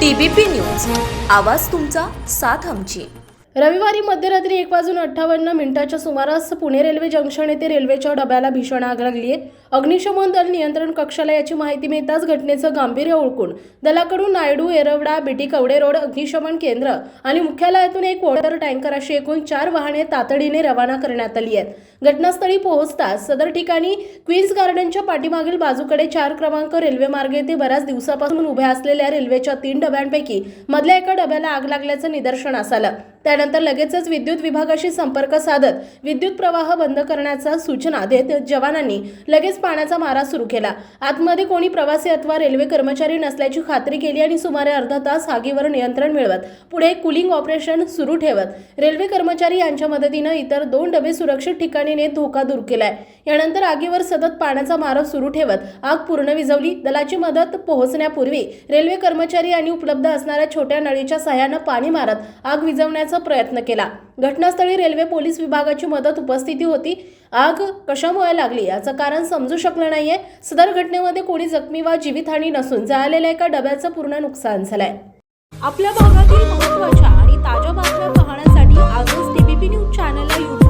TBP news. आवाज तुमचा साथ आमची. रविवारी मध्यरात्री एक वाजून अठ्ठावन्न मिनिटाच्या सुमारास पुणे रेल्वे जंक्शन येथे रेल्वेच्या डब्याला भीषण आग लागली आहे. अग्निशमन दल नियंत्रण कक्षाला याची माहिती मिळताच घटनेचं गांभीर्य ओळखून दलाकडून नायडू येरवडा बिटी कवडे रोड अग्निशमन केंद्र आणि मुख्यालयातून एक वॉटर टँकर अशी एकूण चार वाहने तातडीने रवाना करण्यात आली आहेत. घटनास्थळी पोहोचताच सदर ठिकाणी क्वीन्स गार्डनच्या पाठीमागील बाजूकडे चार क्रमांक रेल्वे मार्ग येथे बऱ्याच दिवसापासून उभ्या असलेल्या रेल्वेच्या तीन डब्यांपैकी मधल्या एका डब्याला आग लागल्याचं निदर्शनास आलं. त्यानंतर लगेचच विद्युत विभागाशी संपर्क साधत विद्युत प्रवाह बंद करण्याचा सूचना देत जवानांनी लगेच पाण्याचा मारा सुरू केला. आतमध्ये कोणी प्रवासी अथवा रेल्वे कर्मचारी नसल्याची खात्री केली आणि सुमारे अर्धा तास आगीवर नियंत्रण मिळवत पुढे कुलिंग ऑपरेशन सुरू ठेवत. रेल्वे कर्मचारी यांच्या मदतीनं इतर दोन डबे सुरक्षित ठिकाणी नेत धोका दूर केलाय. यानंतर आगीवर सतत पाण्याचा मारा सुरू ठेवत आग पूर्ण विझवली. दलाची मदत पोहोचण्यापूर्वी रेल्वे कर्मचारी आणि उपलब्ध असणाऱ्या छोट्या नळीच्या सहाय्यानं पाणी मारत आग विझवण्याचा प्रयत्न केला. घटनास्थळी रेल्वे पोलीस विभागाची मदत उपस्थिती होती. आग कशामुळे लागली याचं कारण समजू शकलं नाहीये. सदर घटनेमध्ये कोणी जखमी वा जीवितहानी नसून जळालेल्या एका डब्याचं पूर्ण नुकसान झालंय. आपल्या भागातील महत्त्वाच्या आणि ताज्या बातम्या पाहण्यासाठी आजच टीबीपी न्यूज चॅनलला यूट्यूब